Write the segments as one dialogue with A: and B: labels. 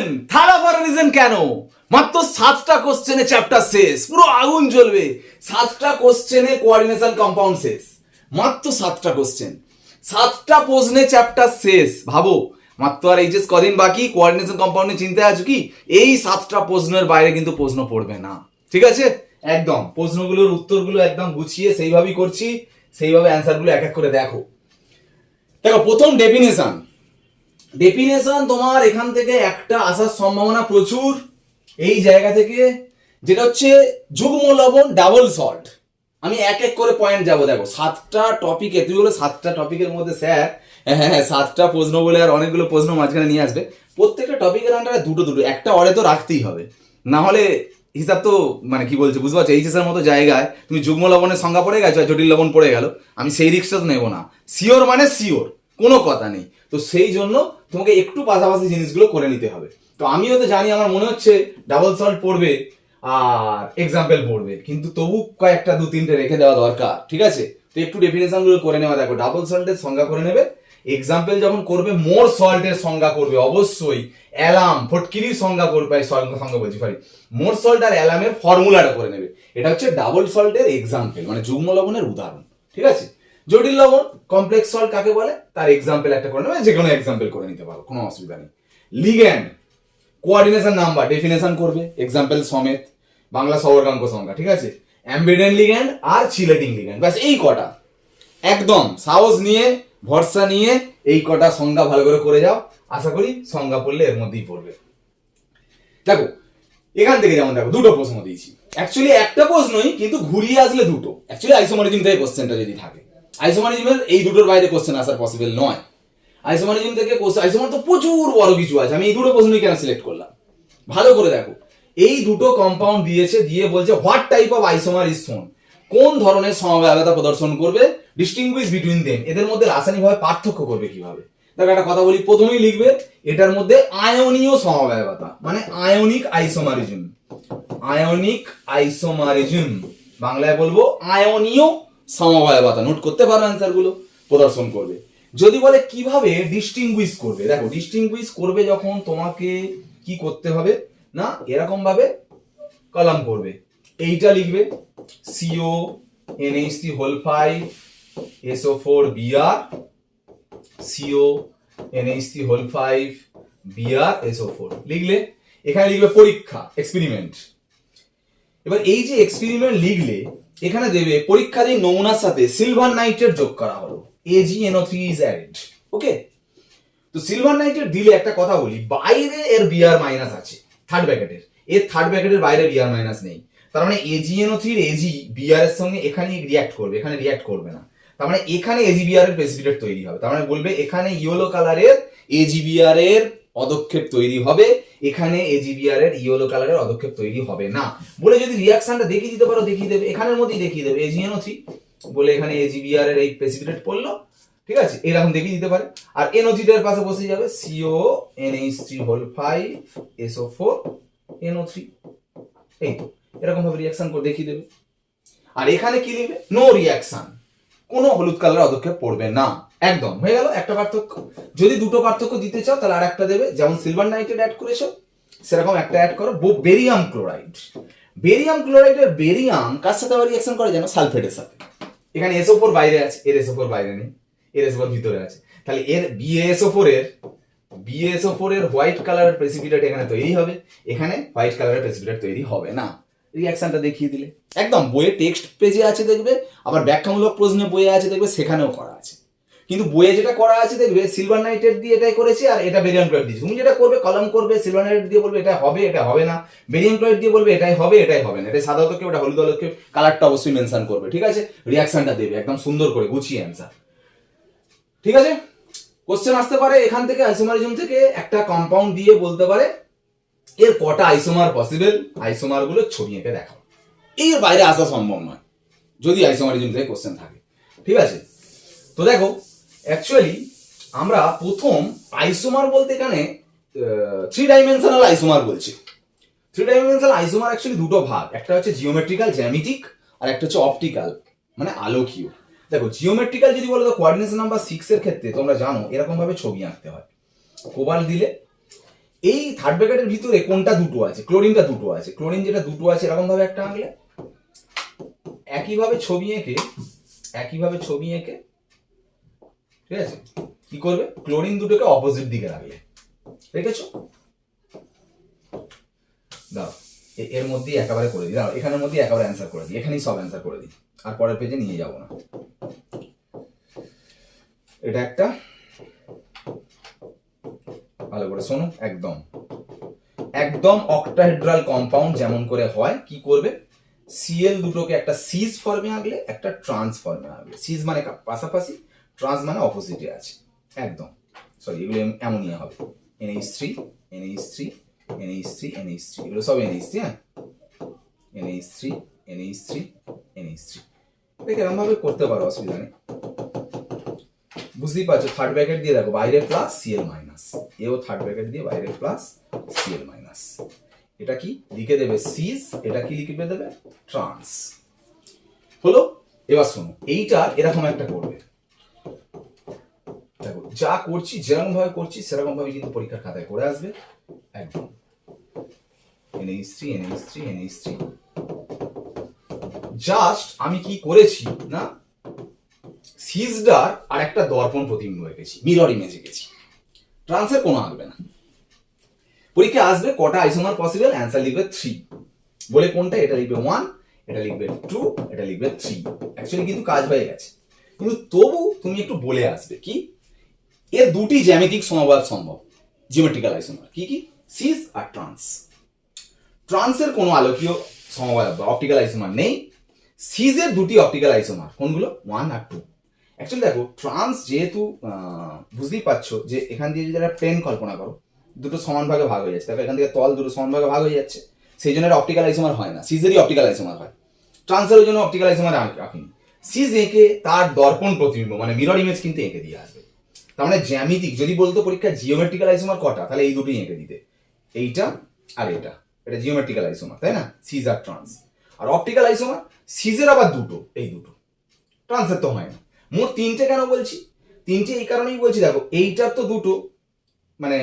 A: Reason third of reason কেন? মাত্র সাতটা কোশ্চেনে চ্যাপ্টার শেষ, পুরো আগুন জ্বলবে। সাতটা কোশ্চেনে কোঅর্ডিনেশন কম্পাউন্ড শেষ। মাত্র সাতটা কোশ্চেন সাতটা প্রশ্নে চ্যাপ্টার শেষ। ভাবো, মাত্র আর এইচএস কদিন বাকি? কোঅর্ডিনেশন কম্পাউন্ডে চিন্তা আছো কি? এই সাতটা প্রশ্নের বাইরে কিন্তু প্রশ্ন পড়বে না। ঠিক আছে? একদম। প্রশ্নগুলোর উত্তরগুলো একদম গুছিয়ে সেইভাবেই করছি, সেইভাবে অ্যান্সারগুলো এক এক করে দেখো। দেখো, প্রথম ডেফিনেশন ডেফিনেশন তোমার এখান থেকে একটা আসার সম্ভাবনা প্রচুর। এই জায়গা থেকে, যেটা হচ্ছে যুগ্ম লবণ ডাবল সল্ট আমি এক এক করে পয়েন্ট যাব, দেখো, সাতটা টপিকে তুই বলে সাতটা টপিকের মধ্যে স্যার হ্যাঁ হ্যাঁ সাতটা প্রশ্ন বলে আর অনেকগুলো প্রশ্ন মাঝখানে নিয়ে আসবে। প্রত্যেকটা টপিকের আন্ডারে দুটো দুটো, একটা অরে তো রাখতেই হবে। না হলে হিসাব তো মানে কি বলছে, বুঝতে পারছ? এইচএস এর মতো জায়গায় তুমি যুগ্ম লবণের সংজ্ঞা পড়ে গেছো আর জটিল লবণ পড়ে গেল। আমি সেই রিক্সটা তো নেব না। সিওর মানে সিওর কোনো কথা নেই। তো সেই জন্য তোমাকে একটু পাশাপাশি জিনিসগুলো করে নিতে হবে। তো আমিও তো জানি আমার মনে হচ্ছে ডাবল সল্ট পড়বে আর এক্সাম্পল পড়বে। কিন্তু তবু কয়েকটা, দু, তিনটে রেখে দেওয়া দরকার, ঠিক আছে? তো একটু ডেফিনেশনগুলো করে নেওয়া। দেখো ডাবল সল্টের সংজ্ঞা করে নেবে। এক্সাম্পল যখন করবে মোর সল্টের সংজ্ঞা করবে, অবশ্যই। অ্যালার্ম, ফটকিরির সংজ্ঞা করবে সংজ্ঞা বলছি সরি মোর সল্ট আর অ্যালার্মের ফর্মুলাটা করে নেবে। এটা হচ্ছে ডাবল সল্টের এক্সাম্পল মানে যুগ্ম লবণের উদাহরণ, ঠিক আছে? জটিল লবণ কমপ্লেক্স সল্ট কাকে বলে? তার এক্সাম্পল একটা করে নেবে যে কোনো এক্সাম্পল করে নিতে পারো, কোনো অসুবিধা নেই। লিগ্যান্ড কোঅর্ডিনেশন নাম্বার ডেফিনেশন করবে এক্সাম্পল সমেত, বাংলা সবর্গাঙ্ক সংখ্যা, ঠিক আছে? অ্যাম্বিডেন্ট লিগ্যান্ড আর চিলেটিং লিগ্যান্ড ব্যাস এই কটা। একদম, সাহস নিয়ে, ভরসা নিয়ে এই কটা সংজ্ঞা ভালো করে করে যাও, আশা করি সংজ্ঞা পড়লে এর মধ্যেই পড়বে। দেখো, এখান থেকে যেমন দেখো, দুটো প্রশ্ন দিয়েছি। অ্যাকচুয়ালি একটা প্রশ্নই কিন্তু ঘুরিয়ে আসলে দুটো। অ্যাকচুয়ালি আইসোমারিজম থেকে কোশ্চেনটা যদি থাকে। আইসোমারিজমের এই দুটোর বাইরে কোশ্চেন আসার পসিবল নয়। আইসোমারিজম থেকে আইসোমার তো প্রচুর বড় কিছু আছে। আমি এই দুটো প্রশ্নই কেন সিলেক্ট করলাম? ভালো করে দেখো। এই দুটো কম্পাউন্ড দিয়েছে, দিয়ে বলছে what type of isomer is শোন কোন ধরনের সমবায়তা প্রদর্শন করবে? ডিস্টিংগুইশ বিটুইন দেম এদের মধ্যে রাসায়নিকভাবে পার্থক্য করবে কীভাবে? দেখো, একটা কথা বলি, প্রথমেই লিখবে, এটার মধ্যে আয়নীয় সমবায়তা মানে আয়নিক আইসোমারিজম আয়নিক আইসোমারিজম বাংলায় বলব, আয়নীয় সমবায়তা নোট করতে পারো অ্যান্সারগুলো, প্রদর্শন করবে। যদি বলে কীভাবে ডিস্টিংগুইশ করবে? দেখো ডিস্টিংগুইশ করবে যখন তোমাকে কি করতে হবে? না, এরকম ভাবে কলাম করবে। এইটা লিখবে CO NH three whole five SO four BR CO NH three whole five BR SO four লিখলে, এখানে লিখবে পরীক্ষা এক্সপেরিমেন্ট এবার এই যে এক্সপেরিমেন্ট লিখলে এখানে দেবে পরীক্ষাধীন নমুনার সাথে সিলভার নাইট্রেট যোগ করা হলো। AGNO three is added okay তো সিলভার নাইট্রেট দিলে একটা কথা বলি, বাইরে এর বিআর মাইনাস আছে থার্ড ব্র্যাকেটের এর। থার্ড ব্র্যাকেটের বাইরে বিআর মাইনাস নেই। তার মানে এজিএনও থ্রির এজি বিআর এর সঙ্গে এখানে রিয়াক্ট করবে, এখানে রিয়াক্ট করবে না। তার মানে এখানে এজিবিআর এর প্রেসিপিটেট তৈরি হবে। তার মানে বলবে এখানে ইয়েলো কালারের এজিবিআর এর পদক্ষেপ তৈরি হবে। এখানে এজিবিআর এর ইয়েলো কালারের অদক্ষেপ তৈরি হবে না। বলে যদি রিয়াকশনটা দেখিয়ে দিতে পারো, দেখিয়ে দেবে। এখানের মধ্যেই দেখিয়ে দেবে। এজিএনও থ্রি বলে এখানে এজিবিআর এর এই প্রেসিপিটেট পড়ল। ঠিক আছে? এরকম দেখিয়ে দিতে পারে। আর এনও থ্রিটার পাশে বসে যাবে CO N H three whole five SO four NO three এই তো। এরকম ভাবে রিয়াকশন করে দেখিয়ে দেবে। আর এখানে কি লিখবে? নো রিয়াকশন কোনো হলুদ কালারের অদক্ষেপ পড়বে না। একদম, হয়ে গেল, একটা পার্থক্য। যদি দুটো পার্থক্য দিতে চাও, তাহলে আর একটা দেবে। যেমন সিলভার নাইট্রেট অ্যাড করেছ, সেরকম একটা অ্যাড করো। বেরিয়াম ক্লোরাইড বেরিয়াম ক্লোরাইডের বেরিয়াম কার সাথে আবার রিয়াকশন করে জানো? সালফেটের সাথে। এখানে এসও ফোর বাইরে আছে, এর এসও ফোর বাইরে নেই, এর এসও ফোর ভিতরে আছে। তাহলে এর বিএসও ফোর এর বিএসও ফোর এর হোয়াইট কালারের প্রেসিপিটেট এখানে তৈরি হবে। এখানে হোয়াইট কালারের প্রেসিপিটেট তৈরি হবে না। রিয়াকশনটা দেখিয়ে দিলে। একদম, বইয়ে টেক্সট পেজে আছে দেখবে, আবার ব্যাখ্যামূলক প্রশ্নে বইয়ে আছে দেখবে, সেখানেও করা আছে। কিন্তু বইয়ে যেটা করা আছে, দেখবে সিলভার নাইটের দিয়ে এটাই করেছি আর এটা বেরিয়াম ক্লোরাইড দিয়েছি তুমি যেটা করবে, কলম করবে সিলভার নাইট দিয়ে বলবে এটা হবে এটা হবে না। বেরিয়াম ক্লোরাইড দিয়ে বলবে এটাই হবে এটাই হবে না। এটা সাধারণত কেউ এটা হলুদ কেউ কালারটা অবশ্যই মেনশন করবে, ঠিক আছে? রিয়াকশনটা দেবে, একদম সুন্দর করে গুছিয়ে অ্যান্সার ঠিক আছে? কোশ্চেন আসতে পারে এখান থেকে আইসোমারিজম থেকে। একটা কম্পাউন্ড দিয়ে বলতে পারে, এর কটা আইসোমার পসিবল আইসোমারগুলো ছবি এঁকে দেখাও। এর বাইরে আসা সম্ভব নয়, যদি আইসোমারিজম থেকে কোশ্চেন থাকে। ঠিক আছে? তো দেখো অ্যাকচুয়ালি আমরা প্রথম আইসোমার বলতে এখানে থ্রি ডাইমেনশনাল আইসোমার বলছি। থ্রি ডাইমেনশনাল আইসোমার অ্যাকচুয়ালি দুটো ভাগ। একটা হচ্ছে জিওমেট্রিক্যাল জ্যামিতিক আর একটা হচ্ছে অপটিক্যাল মানে আলোকীয়। দেখো জিওমেট্রিক্যাল যদি বলো তো কোঅর্ডিনেশন নাম্বার সিক্সের ক্ষেত্রে, তোমরা জানো, এরকমভাবে ছবি আঁকতে হয়। কোবাল দিলে, এই থার্ড ব্র্যাকেটের ভিতরে কোনটা দুটো আছে? ক্লোরিনটা দুটো আছে। ক্লোরিন যেটা দুটো আছে, এরকমভাবে একটা আঁকলে, একইভাবে ছবি এঁকে, একইভাবে ছবি এঁকে ঠিক আছে? কি করবে? ক্লোরিন দুটোকে অপোজিট দিকে রাখলে রেখেছো দাও এর মধ্যেই একেবারে করে দিই। দাও এখানের মধ্যেই একেবারে অ্যান্সার করে দিই। এখানেই সব অ্যান্সার করে দিই। আর পরের পেজে নিয়ে যাব না। এটা একটা ভালো করে শোনো, একদম। একদম অক্টাহেড্রাল কম্পাউন্ড যেমন করে হয়, কি করবে? সিএল দুটোকে একটা সিজ ফর্মে আঁকলে, একটা ট্রান্স ফর্মে আঁকলে। সিজ মানে পাশাপাশি ট্রান্স মানে অপোজিটে আছে। একদম। সরি এগুলো এমনই হবে। NH three NH three NH three NH three এগুলো সব এনএইচ থ্রি হ্যাঁ? NH three NH three N NH three দেখে এরকম ভাবে করতে পারো অসুবিধা নেই। বুঝতেই পারছ থার্ড ব্র্যাকেট দিয়ে দেখো, বাইরে প্লাস সিএল মাইনাস এও থার্ড ব্র্যাকেট দিয়ে বাইরে প্লাস সিএল মাইনাস এটা কি? লিখে দেবে সিজ এটা কি লিখে দেবে? ট্রান্স হলো? এবার শোনো, এইটা এরকম একটা করবে। যা করছি যেরকম ভাবে করছি, সেরকম ভাবে কিন্তু পরীক্ষার খাতায় করে আসবে। একদম। NH three NH three NH three just আমি কি করেছি, না? সিজডার আর একটা দর্পণ প্রতিবিম্ব এঁকেছি মিরর ইমেজ এঁকেছি ট্রান্সের কোনো আসবে না। পরীক্ষা আসবে কটা আইসোমার পসিবল অ্যান্সার লিখবে থ্রি বলে কোনটা? এটা লিখবে ওয়ান এটা লিখবে টু এটা লিখবে থ্রি অ্যাকচুয়ালি কিন্তু কাজ হয়ে গেছে। কিন্তু তবু তুমি একটু বলে আসবে, কি? এর দুটি জ্যামিতিক সমবাদ সম্ভব। জিওমেট্রিক্যাল আইসোমার কি কি? সিস আর ট্রান্স ট্রান্সের কোনো আলোকীয় সমবায় বা অপটিক্যাল আইসোমার নেই সিজের দুটি অপটিক্যাল আইসোমার কোনগুলো? ওয়ান আর টু অ্যাকচুয়ালি দেখো ট্রান্স যেহেতু বুঝতেই পারছ যে এখান দিয়ে যদি একটা প্লেন কল্পনা করো, দুটো সমান ভাগে ভাগ হয়ে যাচ্ছে। দেখো এখান থেকে তল দুটো সমান ভাগে ভাগ হয়ে যাচ্ছে। সেই জন্য অপটিক্যাল আইসোমার হয় না। সিজেরই অপটিক্যাল আইসোমার হয়। ট্রান্সের জন্য অপটিক্যাল আইসোমার রাখিনি। সিজ এঁকে তার দর্পণ প্রতিবিম্ব মানে মিরর ইমেজ কিন্তু এঁকে দিয়ে আসবে। তার মানে জ্যামিতিক, যদি বলতো পরীক্ষা জিওমেট্রিক্যাল আইসোমার কটা, তাহলে এই দুটোই এঁকে দিতে। এইটা আর এটা। এটা জিওমেট্রিক্যাল আইসোমার তাই না? সিজ আর ট্রান্স আর অপটিক্যাল আইসোমার সিজের আবার দুটো, এই দুটো। ট্রান্সের তো হয় না। মোট তিনটে কেন বলছি? তিনটে এই কারণেই বলছি, দেখো, এইটার তো দুটো মানে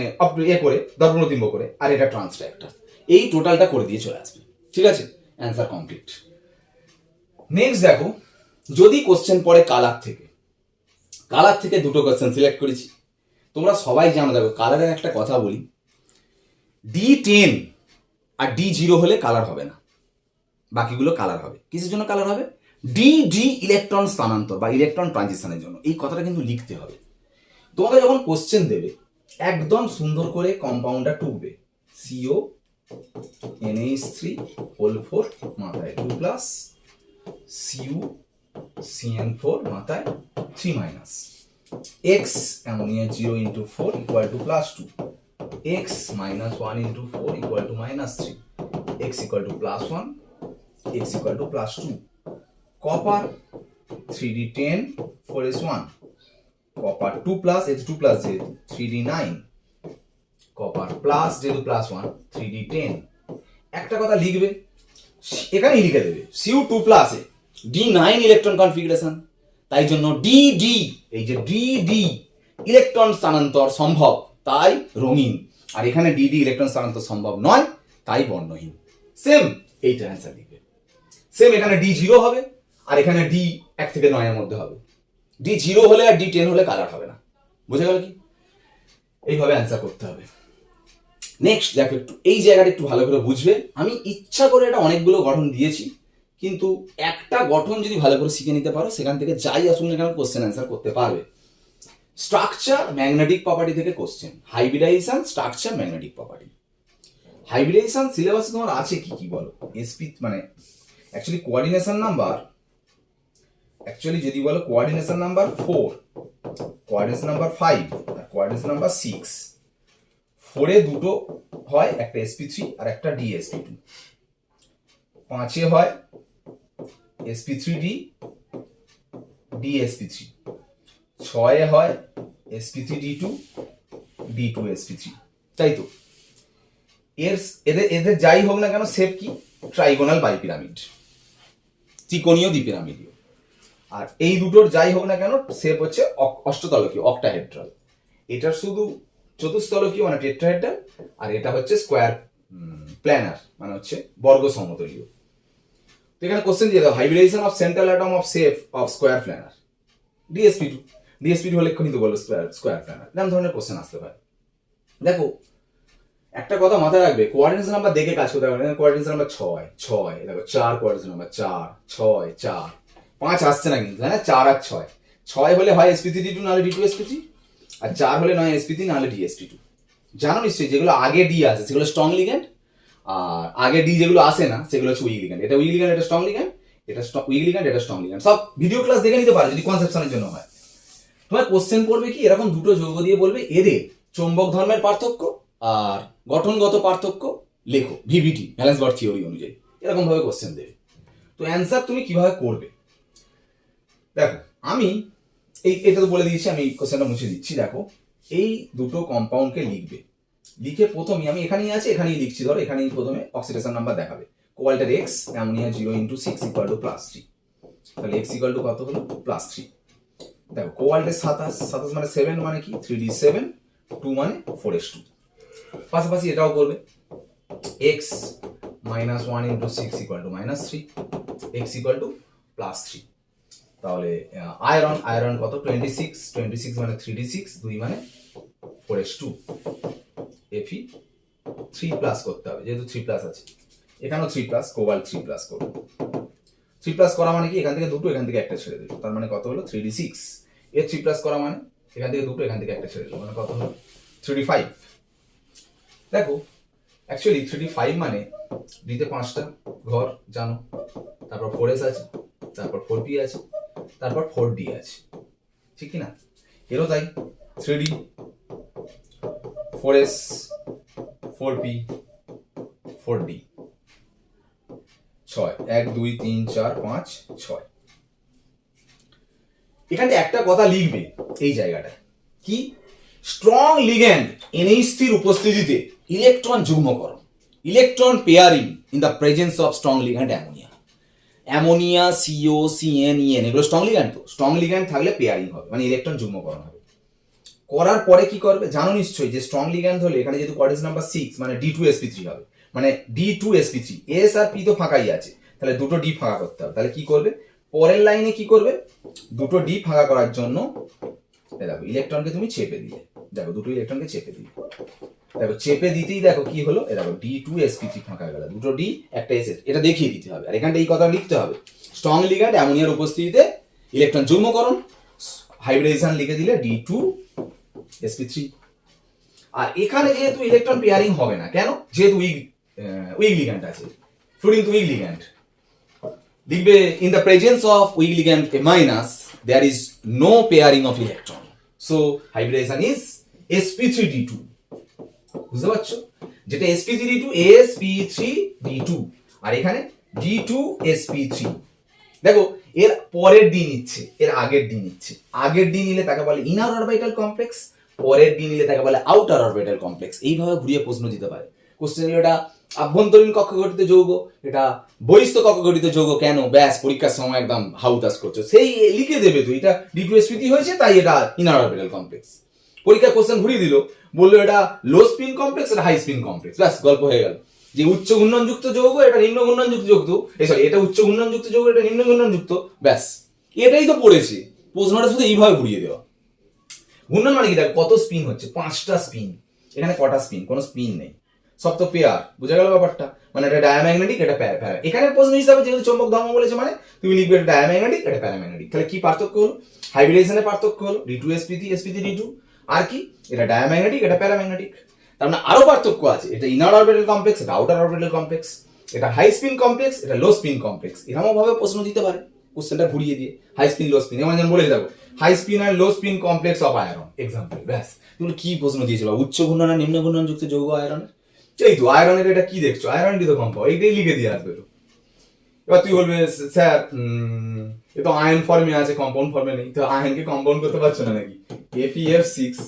A: এ করে দর্পণ প্রতিবিম্ব করে, আর এটা ট্রান্সটা একটা এই টোটালটা করে দিয়ে চলে আসবে। ঠিক আছে? অ্যান্সার কমপ্লিট নেক্সট দেখো, যদি কোশ্চেন পড়ে কালার থেকে কালার থেকে দুটো কোশ্চেন সিলেক্ট করেছি। তোমরা সবাই জানো, দেখো কালারের একটা কথা বলি। ডি টেন আর ডি জিরো হলে কালার হবে না। বাকিগুলো কালার হবে। কিসের জন্য কালার হবে? ডি ডি ইলেকট্রন স্থানান্তর বা ইলেকট্রন ট্রানজিশনের জন্য। এই কথাটা কিন্তু লিখতে হবে। তোমাকে যখন কোশ্চেন দেবে, একদম সুন্দর করে কম্পাউন্ডটা টুকবে। CO NH three whole four মাথায় two plus CU CN four মাথায় three minus X ammonia zero into four equal to plus two X minus one into four equal to minus three X equal to plus one X equal to plus two copper three D ten four S one copper two plus S two plus যেহেতু three D nine copper plus যেহেতু plus one three D ten একটা কথা লিখবে, এখানেই লিখে দেবে CU two প্লাসে D nine electron configuration তাই জন্য ডি ডি এই যে ডি ডি ইলেকট্রন স্থানান্তর সম্ভব, তাই রঙিন। আর এখানে ডি ডি ইলেকট্রন স্থানান্তর সম্ভব নয়, তাই বর্ণহীন। সেম এইটা অ্যান্সার লিখবে সেম এখানে ডি জিরো হবে, আর এখানে ডি এক থেকে নয়ের মধ্যে হবে। ডি জিরো হলে আর ডি টেন হলে কালার হবে না। বুঝে গেল কি? এইভাবে অ্যান্সার করতে হবে। নেক্সট দেখো, একটু এই জায়গাটা একটু ভালো করে বুঝবে। আমি ইচ্ছা করে এটা অনেকগুলো গঠন দিয়েছি। কিন্তু একটা গঠন যদি ভালো করে শিখে নিতে পারো, সেখান থেকে যাই আসুন না কেন কোশ্চেন অ্যান্সার করতে পারবে। স্ট্রাকচার ম্যাগনেটিক প্রপার্টি থেকে question hybridization structure magnetic property hybridization সিলেবাসে তোমার আছে কি কি বলো? এসপি মানে অ্যাকচুয়ালি কোঅর্ডিনেশন নাম্বার অ্যাকচুয়ালি যদি বলো coordination number four coordination number five আর নাম্বার সিক্স ফোরে দুটো হয়, একটা এসপি থ্রি আর একটা ডিএসপি টু পাঁচে হয় SP three D DSP three ছয়ে হয় SP three D two D two SP three তাই তো? এর এদের এদের যাই হোক না কেন সেপ কি? ট্রাইগোনাল বাই পিরামিড ত্রিকোণীয় দ্বিপিরামিডীয় আর এই দুটোর যাই হোক না কেন সেপ হচ্ছে অষ্টতলকীয় অক্টাহেড্রাল এটার শুধু চতুস্তলকীয় মানে টেট্রাহেড্রাল আর এটা হচ্ছে স্কোয়ার প্ল্যানার মানে হচ্ছে বর্গ সমতলীয় তো এখানে কোশ্চেন দিয়ে দাও hybridization of central atom of shape of square planar DSP two DSP two হলে এক্ষুনি তো বলল স্কোয়ার স্কোয়ার প্ল্যানার এরকম ধরনের কোশ্চেন আসতে পারে। দেখো, একটা কথা মাথায় রাখবে কোয়ার্ডিনেশন নাম্বার দেখে কাজ করতে হবে কোয়ার্ডিনেশন নাম্বার ছয় ছয়, দেখো চার কোয়ার্ডিনেশন নাম্বার চার, ছয়, চার। পাঁচ আসছে না কিন্তু হ্যাঁ? চার আর ছয়। ছয় হলে হয় এসপি থ্রি টু নাহলে ডি টু এসপি থ্রি আর চার হলে নয় এসপি থ্রি নাহলে ডিএসপি টু জানো নিশ্চয়ই, যেগুলো আগে ডি আসে সেগুলো স্ট্রং লিগ্যান্ড আর আগে ডি যেগুলো আসে না, সেগুলো হচ্ছে উইক লিগ্যান্ড এটা উইক লিগ্যান্ড এটা স্ট্রং লিগ্যান্ড এটা উইক লিগ্যান্ড এটা স্ট্রং লিগ্যান্ড সব ভিডিও ক্লাস দেখে নিতে পারো যদি কনসেপশনের জন্য হয়। তোমার কোশ্চেন করবে কি, এরকম দুটো যৌগ দিয়ে বলবে, এদের চৌম্বক ধর্মের পার্থক্য আর গঠনগত পার্থক্য লেখো ভিভিটি ব্যালেন্স বার থিওরি অনুযায়ী। এরকম ভাবে কোশ্চেন দেবে। তো অ্যান্সার তুমি কীভাবে করবে? দেখো, আমি এই, এটা তো বলে দিয়েছি, আমি কোশ্চেনটা মুছে দিচ্ছি। দেখো, এই দুটো কম্পাউন্ডকে লিখবে। লিখে প্রথমে আমি এখানেই আছে, এখানেই লিখছি, ধরো, এখানেই প্রথমে অক্সিডেশন নাম্বার দেখাবে। কোয়াল্টার X ammonia zero into six equal to plus three তাহলে এক্স ইকুয়াল টু কত হলো? প্লাস থ্রি দেখো, কোয়াল্টের সাতাশ সাতাশ মানে সেভেন মানে কি? থ্রি ডি সেভেন টু মানে ফোর এস টু পাশাপাশি এটাও করবে। X minus one into six equal to minus three X equal to plus three তাহলে আয়রন আয়রন কত? টোয়েন্টি সিক্স টোয়েন্টি সিক্স মানে থ্রি ডি সিক্স দুই মানে four S two FE three plus করতে হবে, যেহেতু থ্রি প্লাস আছে। এখানেও three plus cobalt three plus করব। থ্রি প্লাস করা মানে কি? এখান থেকে দুটো, এখান থেকে একটা ছেড়ে দেবো। তার মানে কত হলো? থ্রি ডি সিক্স এর থ্রি প্লাস করা মানে? এখান থেকে দুটো, এখান থেকে একটা ছেড়ে দেবো। মানে কত হলো? থ্রি ডি ফাইভ দেখো অ্যাকচুয়ালি থ্রি ডি ফাইভ মানে ডিতে পাঁচটা ঘর, জানো? তারপর ফোর এস আছে, তারপর ফোর পি আছে, তারপর ফোর ডি আছে। ঠিক কি না? এরও তাই three D four S four P four ছয়। এক, দুই, তিন, চার, পাঁচ, ছয়। এখানে একটা কথা লিখবে স্ট্রং লিগ্যান্ড উপস্থিতিতে electron যুগ্মকরণ electron pairing in the presence ammonia ammonia CO এগুলো স্ট্রং লিগ্যান্ড তো। স্ট্রং লিগ্যান্ড থাকলে পেয়ারিং মানে ইলেকট্রন যুগ্মকরণ হবে। করার পরে কি করবে? জানো নিশ্চয়ই যে স্ট্রং লিগ্যান্ড হলে এখানে যেহেতু কোয়ার্ডিনেশন নাম্বার সিক্স মানে ডি টু এসপি থ্রি হবে। মানে D two SP three S আর পি তো ফাঁকাই আছে। তাহলে দুটো ডি ফাঁকা করতে হবে। তাহলে কি করবে? পরের লাইনে কি করবে? দুটো ডি ফাঁকা করার জন্য দেখো ইলেকট্রনকে তুমি চেপে দিলে। দেখো, দুটো ইলেকট্রনকে চেপে দিলে। দেখো, চেপে দিতেই দেখো কি হলো? এ দেখো ডি টু এসপি থ্রি ফাঁকা গেল। দুটো ডি একটা এস এটা দেখিয়ে দিতে হবে। আর এখানটা এই কথা লিখতে হবে। স্ট্রং লিগ্যান্ড অ্যামোনিয়ার উপস্থিতিতে ইলেকট্রন যুগ্মকরণ হাইব্রিডেশন লিখে দিলে ডি টু এসপি থ্রি আর এখানে যেহেতু ইলেকট্রন পেয়ারিং হবে না, কেন? যেহেতু উইক উইক লিগ্যান্ড আছে। ফ্লুরিন টু উইক লিগ্যান্ড লিখবে in the presence of weak ligand A minus there is no pairing of electron so hybridization is SP three D two বুঝতে পারছ? যেটা SP three D two SP three D two আর এখানে D two SP three দেখো, এর পরের D নিচ্ছে, এর আগের ডি নিচ্ছে। আগের ডি নিলে তাকে বলে ইনার অরবিটাল কমপ্লেক্স পরের দিন নিলে তাকে বলে আউটার অরবিটাল কমপ্লেক্স এইভাবে ঘুরিয়ে প্রশ্ন দিতে পারে। কোশ্চেন হলো, এটা আভ্যন্তরীণ কক্ষ গঠিত যৌগ, এটা বহিস্থ কক্ষ গঠিত যৌগ কেন? ব্যাস, পরীক্ষার সময় একদম হাউতাস করছ। সেই লিখে দেবে তুই এটা ডি টু হয়েছে, তাই এটা ইনার অরবিটাল কমপ্লেক্স পরীক্ষার কোশ্চেন ঘুরিয়ে দিল, বলল, এটা লো স্পিন কমপ্লেক্স এটা হাই স্পিন কমপ্লেক্স ব্যাস, গল্প হয়ে গেল। যে উচ্চ ঘূর্ণনযুক্ত যৌগ, এটা নিম্ন ঘূর্ণনযুক্ত যৌগ এই সরি এটা উচ্চ ঘূর্ণনযুক্ত যৌগ, এটা নিম্ন ঘূর্ণনযুক্ত। ব্যাস, এটাই তো পড়েছে। প্রশ্নটা শুধু এইভাবে ঘুরিয়ে দেওয়া। ঘূর্ণন মানে কি দেখ কত স্পিন হচ্ছে? পাঁচটা স্পিন। এখানে কটা স্পিন? কোনো স্পিন নেই। সব তো পেয়ার বুঝা গেল ব্যাপারটা? মানে এটা ডায়াম্যাগনেটিক এটা প্যারা প্যারা এখানে প্রশ্ন হিসাবে যেহেতু চৌম্বক ধর্ম বলেছে মানে তুমি লিখবে এটা ডায়াম্যাগনেটিক এটা প্যারাম্যাগনেটিক তাহলে কি পার্থক্য হলো? হাইব্রিডেশনের পার্থক্য হলো? D two SP three SP three D two আর কি? এটা ডায়াম্যাগনেটিক এটা প্যারাম্যাগনেটিক তার মানে আরও পার্থক্য আছে। এটা ইনার অরবিটাল কমপ্লেক্স এটা আউটার অরবিটাল কমপ্লেক্স এটা হাই স্পিন কমপ্লেক্স এটা লো স্পিন কমপ্লেক্স এরকম ভাবে প্রশ্ন দিতে পারে। কোশ্চেনটা ঘুরিয়ে দিয়ে হাই স্পিন লো স্পিন এমন যেন বলে যাব high spin R low spin complex of iron example ব্যাস। তুমি কি প্রশ্ন দিয়েছিল? উচ্চ ঘূর্ণন আর নিম্ন ঘূর্ণন যুক্ত যৌগ আয়রনের এই তো আয়রনের এটা কি দেখছ? আয়রনটি তো কম্পাউন্ড এইটাই লিখে দিয়ে আসবে এবার তুই বলবে, স্যার এ তো আয়ন ফর্মে আছে কম্পাউন্ড ফর্মে নেই। তো আয়নকে কম্পাউন্ড করতে পারছ না নাকি? F F six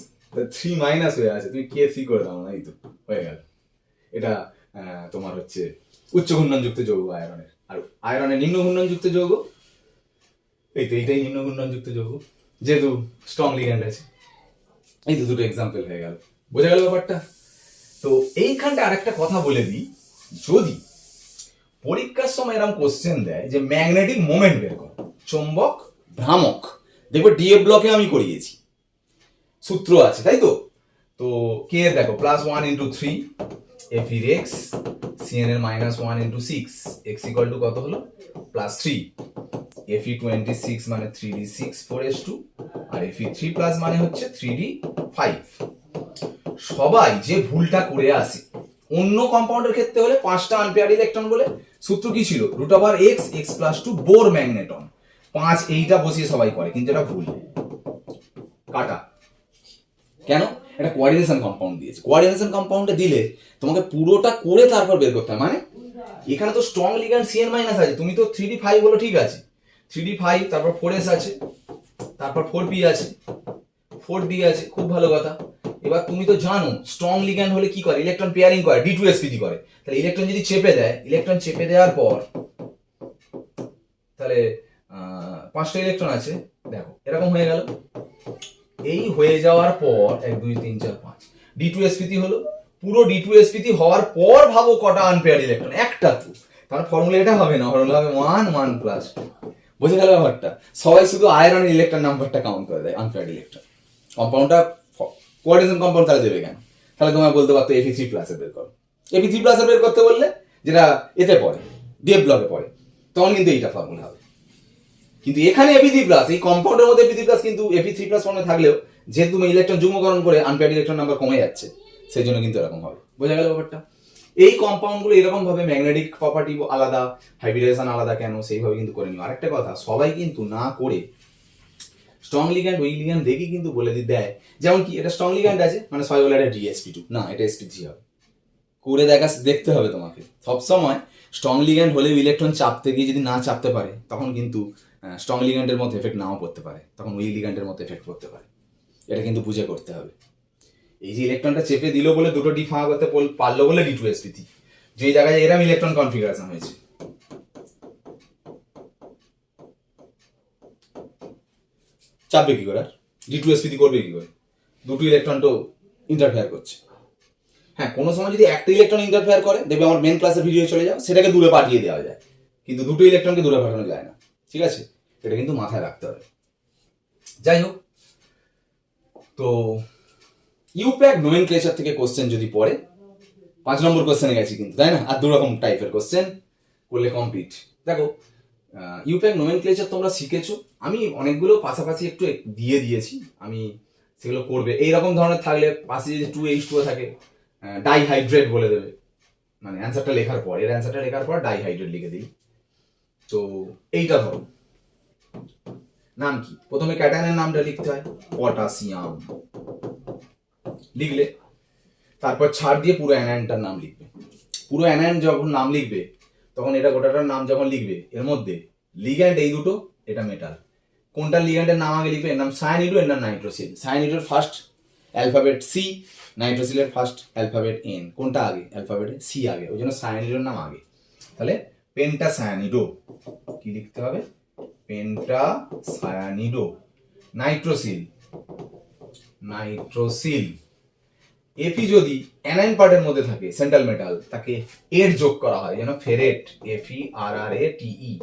A: three minus হয়ে আছে। তুমি কে সি করে দাও না এই তো, হয়ে গেল। এটা তোমার হচ্ছে উচ্চ ঘূর্ণনযুক্ত যৌগ আয়রনের আর আয়রনের নিম্ন ঘূর্ণনযুক্ত যৌগ এই তো এইটাই নিম্ন ঘূর্ণনযুক্ত যৌগ। যেহেতু স্ট্রং লিগ্যান্ড আছে। এই তো দুটো এক্সাম্পল হয়ে গেল। বোঝা গেল ব্যাপারটা? তো এইখানটা আরেকটা কথা বলে দিই যদি পরীক্ষার সময় এরকম কোশ্চেন দেয় যে ম্যাগনেটিক মোমেন্ট বের করো চুম্বক ভ্রামক দেখো ডিএ ব্লকে আমি করিয়েছি। সূত্র আছে তাই তো? তো কে এর দেখো plus one into three F ইর এক্স সিএন এর minus one into six X equal to কত হলো? Plus three F twenty six মানে three D six four S two আর এফ থ্রি প্লাস মানে হচ্ছে থ্রি ডি ফাইভ সবাই যে ভুলটা করে আসে, অন্য কম্পাউন্ডের ক্ষেত্রে হলে পাঁচটা আনপেয়ার ইলেকট্রন বলে, সূত্র কি ছিল? Root over X X plus two Bohr magneton পাঁচ এইটা বসিয়ে সবাই করে, কিন্তু এটা ভুল। কাটা। কেন? এটা কোয়ার্ডিনেশন কম্পাউন্ড দিয়েছে। কোয়ার্ডিনেশন কম্পাউন্ডে দিলে তোমাকে পুরোটা করে তারপর বের করতে হয়। মানে এখানে তো স্ট্রং লিগ্যান্ড সিএন মাইনাস আছে, তুমি তো থ্রি ডি ফাইভ বলো, ঠিক আছে। থ্রি ডি ফাইভ তারপর ফোর এস আছে, তারপর ফোর পি আছে ফোর ডি আছে, খুব ভালো কথা। এবার তুমি তো জানো স্ট্রং লিগ্যান্ড হলে কি করে? ইলেকট্রন পেয়ারিং করে ডি টু এসপিডি করে। তাহলে ইলেকট্রন যদি চেপে দেয় ইলেকট্রন চেপে দেওয়ার পর, তাহলে পাঁচটা ইলেকট্রন আছে, দেখো, এরকম হয়ে গেল। এই হয়ে যাওয়ার পর, এক, দুই, তিন, চার, পাঁচ ডি টু এসপিটি হলো, পুরো ডি টু এসপিটি হওয়ার পর ভাবো কটা আনপেয়ার ইলেকট্রন একটা তো। তার ফর্মুলা এটা হবে না ফর্মুলা হবে ওয়ান ওয়ান প্লাস বুঝে গেল ব্যাপারটা। সবাই শুধু আয়রনের ইলেকট্রন নাম্বারটা কাউন্ট করে দেয় আনপেয়ার ইলেকট্রন কম্পাউন্ডটা কোয়ার্ডিনেশন কম্পাউন্ড তাহলে দেবে কেন? তাহলে তোমায় বলতে পারতো এফি থ্রি প্লাসের বের করো। এফি থ্রি প্লাসের বের করতে বললে, যেটা এতে পড়ে ডিএফ ব্লকে পড়ে, তখন কিন্তু এইটা ফর্মুলা হবে। কিন্তু এখানে এপি থ্রি প্লাস এই কম্পাউন্ডের মধ্যে এপি থ্রি প্লাস কিন্তু এপি থ্রি প্লাস ফর্মে থাকলেও, যেহেতু তুমি ইলেকট্রন যুগ্মকরণ করে আনপেয়ার ইলেকট্রন নাম্বার কমে যাচ্ছে, সেই জন্য কিন্তু এরকম হবে। বোঝা গেল ব্যাপারটা? এই কম্পাউন্ডগুলো এরকম ভাবে ম্যাগনেটিক প্রপার্টি আলাদা হাইব্রিডেশন আলাদা কেন? সেইভাবে কিন্তু করে নিও। আরেকটা কথা, সবাই কিন্তু না করে স্ট্রং লিগ্যান্ড উইক লিগ্যান্ড দেখে কিন্তু বলে দি দেয়। যেমন কি, এটা স্ট্রং লিগ্যান্ড আছে মানে সবাই বলে এটা ডিএসপি টু না, এটা এসপি থ্রি হবে। করে দেখা, দেখতে হবে তোমাকে। সবসময় স্ট্রং লিগ্যান্ড হলেও ইলেকট্রন চাপতে গিয়ে যদি না চাপতে পারে, তখন কিন্তু স্ট্রং লিগ্যান্ডের মধ্যে এফেক্ট নাও পড়তে পারে। তখন উইক লিগ্যান্ডের মধ্যে এফেক্ট পড়তে পারে। এটা কিন্তু বুঝে করতে হবে। এই যে ইলেকট্রনটা চেপে দিল বলে দুটো ডি ফাঁকা করতে পারল বলে D two S P SP যেই জায়গায় এরম ইলেকট্রন কনফিগারেশন হয়েছে। চাপবে কি করে ডি টু এসপি করবে কি করে? দুটো ইলেকট্রন তো ইন্টারফেয়ার করছে। হ্যাঁ কোনো সময় যদি একটা ইলেকট্রন ইন্টারফেয়ার করে, দেখবে আমার মেন ক্লাসের ভিডিও চলে যাও সেটাকে দূরে পাঠিয়ে দেওয়া যায়। কিন্তু দুটো ইলেকট্রনকে দূরে পাঠানো যায় না। ঠিক আছে? এটা কিন্তু মাথায় রাখতে হবে। যাই হোক। তো ইউপ্যাক নোমেন ক্লেচার থেকে কোশ্চেন যদি পড়ে, পাঁচ নম্বর কোশ্চেনে গেছি কিন্তু, তাই না? আর দু রকম টাইপের কোশ্চেন করলে কমপ্লিট দেখো ইউপ্যাক নোমেন ক্লেচার তোমরা শিখেছো, আমি অনেকগুলো পাশাপাশি একটু দিয়ে দিয়েছি, আমি সেগুলো করবে। এইরকম ধরনের থাকলে পাশে যদি টু এইচ টু থাকে ডাইহাইড্রেট বলে দেবে। মানে অ্যান্সারটা লেখার পর, এর অ্যান্সারটা লেখার পর ডাইহাইড্রেট লিখে দিই। তো এইটা ধরো। নাম কি? প্রথমে ক্যাটায়নের নামটা লিখতে হয়, পটাশিয়াম। লিখলে। তারপর ছাড় দিয়ে পুরো অ্যানায়নটার নাম লিখবে। পুরো অ্যানায়ন যখন নাম লিখবে, তখন এটা গোটাটার নাম যখন লিখবে, এর মধ্যে লিগ্যান্ড এই দুটো, এটা মেটাল কোনটা লিগ্যান্ডের নাম আগে লিখবে? এর নাম সায়ানিডো এর নাম নাইট্রোসিল সায়ানিডোর ফার্স্ট অ্যালফাবেট সি নাইট্রোসিলের ফার্স্ট অ্যালফাবেট এন কোনটা আগে? অ্যালফাবেটে সি আগে। ওই জন্য সায়ানিডোর নাম আগে। তাহলে পেন্টা সায়ানিডো কি লিখতে হবে? পেন্টা সায়ানিডো নাইট্রোসিল নাইট্রোসিল এপি যদি অ্যানাইন পার্টের মধ্যে থাকে সেন্ট্রাল মেটাল তাকে এর যোগ করা হয় যেন ফেরেট এফি আর আর এ টিই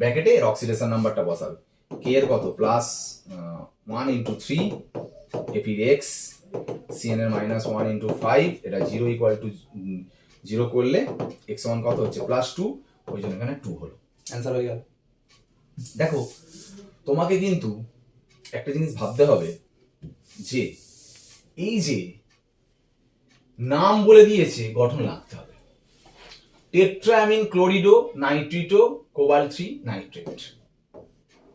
A: ব্র্যাকেটে এর অক্সিডেশন নাম্বারটা বসাবে। কে এর কত? প্লাস ওয়ান ইন্টু থ্রি এপির এক্স সিএন এর মাইনাস ওয়ান ইন্টু ফাইভ এটা জিরো ইকুয়াল টু জিরো করলে এক্স ওয়ান কত হচ্ছে? প্লাস টু ওই জন্য এখানে টু হলো। অ্যান্সার হয়ে গেল। দেখো তোমাকে কিন্তু একটা জিনিস ভাবতে হবে যে এই যে নাম বলে দিয়েছে, গঠন লাগতে হবে। টেট্রামিন ক্লোরিডো নাইট্রিটো, কোবাল থ্রি নাইট্রেট।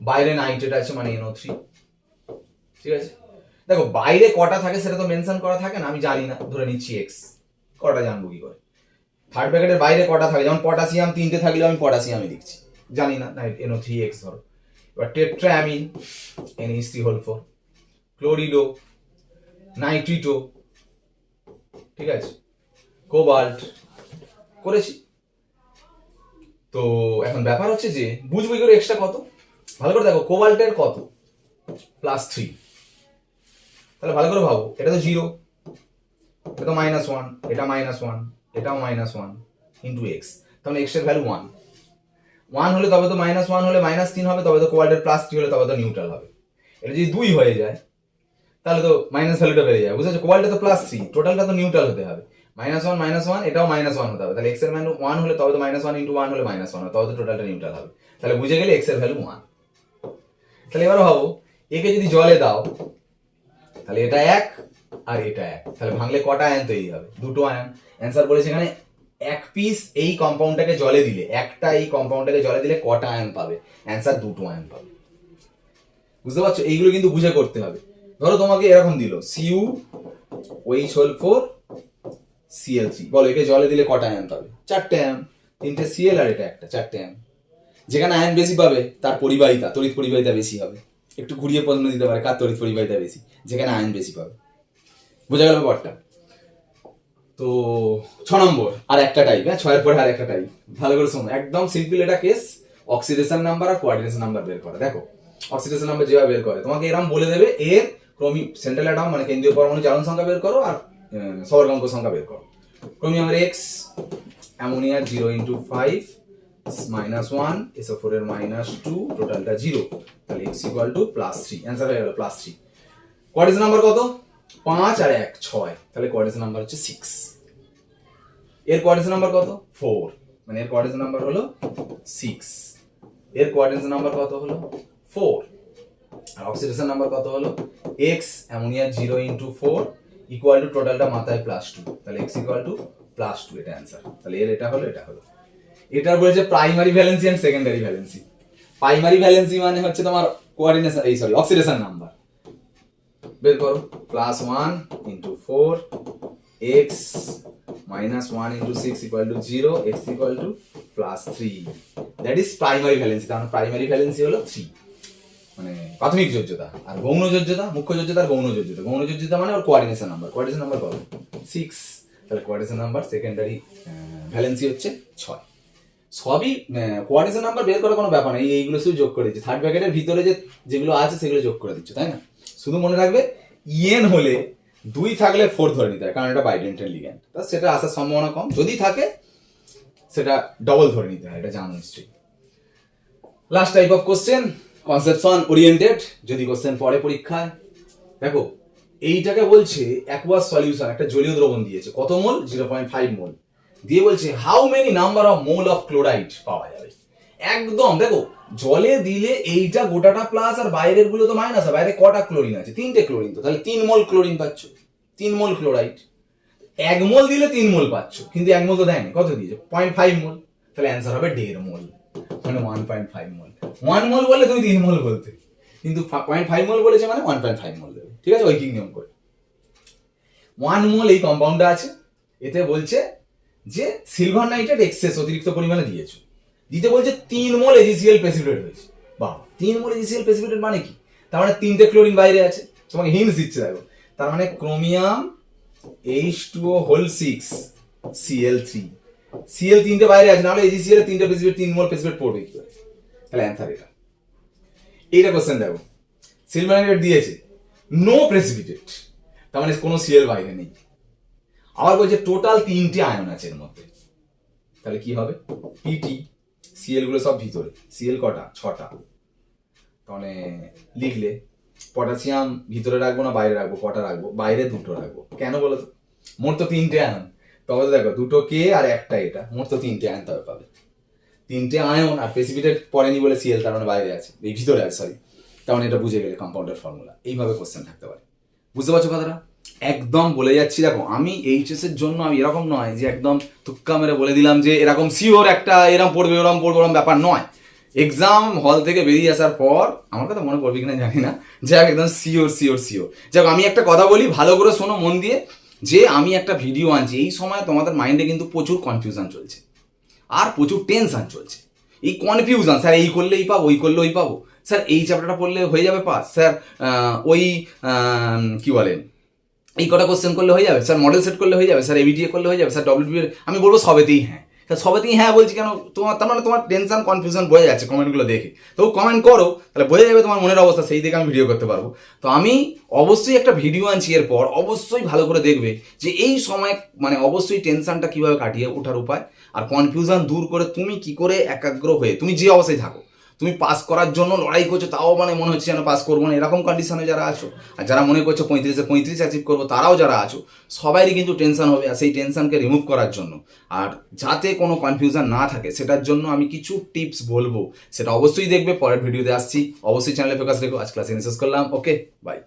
A: বাইরে নাইট্রেট আছে মানে এনও থ্রি ঠিক আছে? দেখো, বাইরে কটা থাকে সেটা তো মেনশন করা থাকে না, আমি জানি না। ধরে নিচ্ছি এক্স কটা জানব কি করে? থার্ড প্যাকেটের বাইরে কটা থাকে? যেমন পটাশিয়াম তিনটে থাকলেও আমি পটাশিয়ামই লিখছি। জানি না নাইট এনও থ্রি এক্স ধরো। এবার টেট্রামিন এন ইস three whole four chlorido, nitrito ঠিক আছে? কোবাল্ট করেছি। তো এখন ব্যাপার হচ্ছে যে, বুঝব করে এক্সট্রা কত? ভালো করে দেখো কোবাল্টের কত? প্লাস থ্রি তাহলে ভালো করে ভাবো, এটা তো জিরো এটা তো মাইনাস ওয়ান এটা মাইনাস ওয়ান এটাও মাইনাস ওয়ান ইন্টু এক্স তাহলে এক্সের ভ্যালু ওয়ান ওয়ান হলে তবে তো মাইনাস ওয়ান হলে মাইনাস তিন হবে, তবে তো কোয়ার্টার প্লাস থ্রি হলে তবে তো নিউট্রাল হবে। এটা যদি দুই হয়ে যায় তাহলে তো মাইনাস ভ্যালুটা বেড়ে যায় বুঝেছ? কোয়ালটা তো প্লাস থ্রি টোটালটা তো নিউট্রাল হতে হবে। মাইনাস ওয়ান মাইনাস ওয়ান এটাও মাইনাস ওয়ান হতে হবে। তাহলে এক্সের ভ্যালু ওয়ান হলে তবে তো মাইনাস ওয়ান ইন্টু ওয়ান হলে মাইনাস ওয়ান তবে তো টোটালটা নিউট্রাল হবে। তাহলে বুঝে গেলে এক্সের ভ্যালু ওয়ান তাহলে এবার ভাবো একে যদি জলে দাও, তাহলে এটা এক আর এটা এক। তাহলে ভাঙলে কটা আয়ন তৈরি হবে? দুটো আয়ন অ্যান্সার বলেছে এখানে এক পিস এই কম্পাউন্ডটাকে জলে দিলে, একটা এই কম্পাউন্ডটাকে জলে দিলে কটা আয়ন পাবে? অ্যান্সার দুটো আয়ন পাবে। বুঝতে পারছ? এইগুলো কিন্তু বুঝে করতে হবে। ধরো তোমাকে এরকম দিল সিউ ওই হোল ফোর সিএল থ্রি বলো, একে জলে দিলে কটা আয়ন পাবে? চারটে আয়ন তিনটে সিএল আর এটা একটা, চারটে আয়ন যেখানে আয়ন বেশি পাবে, তার পরিবাহিতা, তড়িৎ পরিবাহিতা বেশি হবে। একটু ঘুরিয়ে প্রশ্ন দিতে পারে, কার তড়িৎ পরিবাহিতা বেশি? যেখানে আয়ন বেশি পাবে। বোঝা গেল ব্যাপারটা? তো, ছ নম্বর, আর একটা টাইপ হ্যাঁ ছয়ের পরে আর একটা টাইপ ভালো করে শোনো, একদম সিম্পল এটা কেস অক্সিডেশন নাম্বার আর কোয়ার্ডিনেশন নাম্বার বের করে। দেখো অক্সিডেশন নাম্বার যেভাবে বের করে, তোমাকে এরকম বলে দেবে, এর ক্রমি সেন্ট্রাল অ্যাটম মানে কেন্দ্রীয় পরমাণু জারণ সংখ্যা বের করো আর সবর্গাঙ্ক সংখ্যা বের করো। ক্রোমিয়ামের x অ্যামোনিয়ার zero into five minus one S O four এর মাইনাস টু টোটালটা জিরো তাহলে x equal to plus three answer হয়ে গেল প্লাস থ্রি কোয়ার্ডিনেশন নাম্বার কত? পাঁচ আর এক, ছয়। তাহলে কোয়ার্ডিনেশন নাম্বার হচ্ছে সিক্স এর কোয়ার্ডিনেশন নাম্বার কত? ফোর মানে এর কোয়ার্ডিনেশন নাম্বার হলো সিক্স এর কোয়ার্ডিনেশন নাম্বার কত হলো? ফোর অক্সিডেশন নাম্বার কত হলো? X ammonia zero into four equal to টোটালটা মাথায় প্লাস টু তাহলে x equal to plus two এটা অ্যান্সার তাহলে এর এটা হলো এটা হলো। এটার বলেছে primary valency and secondary valency primary valency মানে হচ্ছে তোমার কোয়ার্ডিনেশন এই সরি অক্সিডেশন নাম্বার বের করো plus one into four X minus one into six equal to zero X equal to plus three that is primary valency কারণ primary valency হলো three মানে প্রাথমিক যোজ্যতা আর গৌণ যোজ্যতা, মুখ্য যোজ্যতা আর গৌণ যোজ্যতা। গৌণ যোজ্যতা মানে ওর কোয়ার্ডিনেশন নাম্বার কোয়ার্ডিনেশন নাম্বার কত? সিক্স তাহলে কোয়ার্ডিনেশন নাম্বার সেকেন্ডারি ভ্যালেন্সি হচ্ছে ছয়। সবই কোয়ার্ডিনেশন নাম্বার বের করার কোনো ব্যাপার নেই। এইগুলো শুধু যোগ করে দিচ্ছে। থার্ড ব্র্যাকেটের ভিতরে যে যেগুলো আছে সেগুলো যোগ করে দিচ্ছে, তাই না? শুধু মনে রাখবে ইএন হলে দুই থাকলে ফোর ধরে নিতে হয়, কারণ এটা বাইডেন্টেন লিগ্যান্ড তা সেটা আসার সম্ভাবনা কম। যদি থাকে, সেটা ডবল ধরে নিতে হয়, এটা জানো নিশ্চয়ই। Last type of question conception oriented, যদি কোশ্চেন পড়ে পরীক্ষায়। দেখো, এইটাকে বলছে অ্যাকোয়াস সলিউশন একটা জলীয় দ্রবণ দিয়েছে। কত mole? Zero point five mole. দিয়ে বলছে how many number of mole of chloride পাওয়া যাবে? একদম, দেখো, জলে দিলে এইটা গোটাটা প্লাস আর বাইরেরগুলো তো মাইনাস বাইরে কটা ক্লোরিন আছে? তিনটে ক্লোরিন তো। তাহলে তিন মোল ক্লোরিন পাচ্ছ। তিন মোল ক্লোরাইড এক মোল দিলে তিন মোল পাচ্ছ। কিন্তু এক মোল তো দেয়নি। কত দিয়েছে? Point five mole. তাহলে অ্যান্সার হবে দেড় মোল। মানে one point five mole one mole বললে তুমি তিন মোল বলতে কিন্তু পয়েন্ট ফাইভ মোল বলেছে মানে ওয়ান পয়েন্ট ফাইভ মোল দেবে। ঠিক আছে? ঐকিক নিয়ম করে। ওয়ান মোল এই কম্পাউন্ডটা আছে। এতে বলছে যে সিলভার নাইট্রেট এক্সেস অতিরিক্ত পরিমাণে দিয়েছ। দিতে বলছে তিন মোল এজিসিএল প্রেসিপিটেট হয়েছে। বাহ! তিন মোল এজিসিএল প্রেসিপিটেট মানে কি? তার মানে তিনটে ক্লোরিন বাইরে আছে। তোমাকে হিন্টস দিচ্ছে দেখো। তার মানে chromium H two whole six Cl three Cl তিনটে বাইরে আছে, নাহলে এজিসিএল তিনটে প্রেসিপিটেট তিন মোল প্রেসিপিটেট পড়বে কি করে? তাহলে অ্যান্সার এটা। এইটা কোশ্চেন দেখো। সিলভার নাইট্রেট দিয়েছে নো প্রেসিপিটেট তার মানে কোনো সিএল বাইরে নেই। আবার বলছে টোটাল তিনটে আয়ন আছে এর মধ্যে। তাহলে কি হবে? পিটি সিএলগুলো সব ভিতরে। সিএল কটা? ছটা। তাহলে লিখলে পটাশিয়াম ভিতরে রাখব না, বাইরে রাখব? কটা রাখব? বাইরে দুটো রাখব। কেন বলো তো? মোট তো তিনটে আয়ন তবে দেখো, দুটো কে আর একটা এটা। মোট তো তিনটে আয়ন তবে পাবে। তিনটে আয়ন আর প্রেসিপিটেট পড়েনি বলে সিএল তার মানে বাইরে আছে। এই ভিতরে আছে সরি তার মানে এটা বুঝে গেলে কম্পাউন্ডের ফর্মুলা এইভাবে কোশ্চেন থাকতে পারে। বুঝতে পারছ কথাটা? একদম বলে যাচ্ছি, দেখো, আমি এইচএস এর জন্য আমি এরকম নয় যে একদম তুক্কা মেরে বলে দিলাম যে এরকম সিওর একটা এরকম পড়বে ওরকম পড়বে ওরকম ব্যাপার নয়। এক্সাম হল থেকে বেরিয়ে আসার পর, আমার কথা মনে পড়বে কিনা জানি না। যে একদম সিওর সিওর সিওর যাক, আমি একটা কথা বলি, ভালো করে শোনো মন দিয়ে। যে আমি একটা ভিডিও আনছি, এই সময় তোমাদের মাইন্ডে কিন্তু প্রচুর কনফিউশন চলছে। আর প্রচুর টেনশন চলছে। এই কনফিউশন স্যার এই করলে এই পাবো, ওই করলে ওই পাবো। স্যার এই চ্যাপ্টারটা পড়লে হয়ে যাবে পাস। স্যার ওই কি বলেন? এই কটা কোশ্চেন করলে হয়ে যাবে। স্যার মডেল সেট করলে হয়ে যাবে। স্যার এবিটিএ করলে হয়ে যাবে। স্যার ডব্লিউবি আমি বলব সবেতেই হ্যাঁ। তা সবে তুমি হ্যাঁ বলছি কেন? তোমার তার মানে তোমার টেনশন কনফিউশন বোঝা যাচ্ছে কমেন্টগুলো দেখে। তো কমেন্ট করো, তাহলে বোঝা যাবে তোমার মনের অবস্থা, সেই দিকে আমি ভিডিও করতে পারব। তো আমি অবশ্যই একটা ভিডিও আনছি এরপর, অবশ্যই ভালো করে দেখবে যে এই সময় মানে অবশ্যই টেনশনটা কীভাবে কাটিয়ে ওঠার উপায়, আর কনফিউশন দূর করে তুমি কি করে একাগ্র হয়ে, তুমি যে অবস্থায় থাকো তুমি পাস করার জন্য লড়াই করছ, তাও মানে মনে হচ্ছে যেন পাস করব না। এরকম কন্ডিশনে যারা আছো, আর যারা মনে করছ পঁয়ত্রিশে পঁয়ত্রিশ অ্যাচিভ করব, তারাও যারা আছো, সবাইরই কিন্তু টেনশন হবে, আর সেই টেনশনকে রিমুভ করার জন্য। আর যাতে কোনো কনফিউশন না থাকে, সেটার জন্য আমি কিছু টিপস বলব। সেটা অবশ্যই দেখবে, পরের ভিডিওতে আসছি। অবশ্যই চ্যানেলে ফোকাস রেখো। আজ ক্লাস শেষ করলাম। Okay bye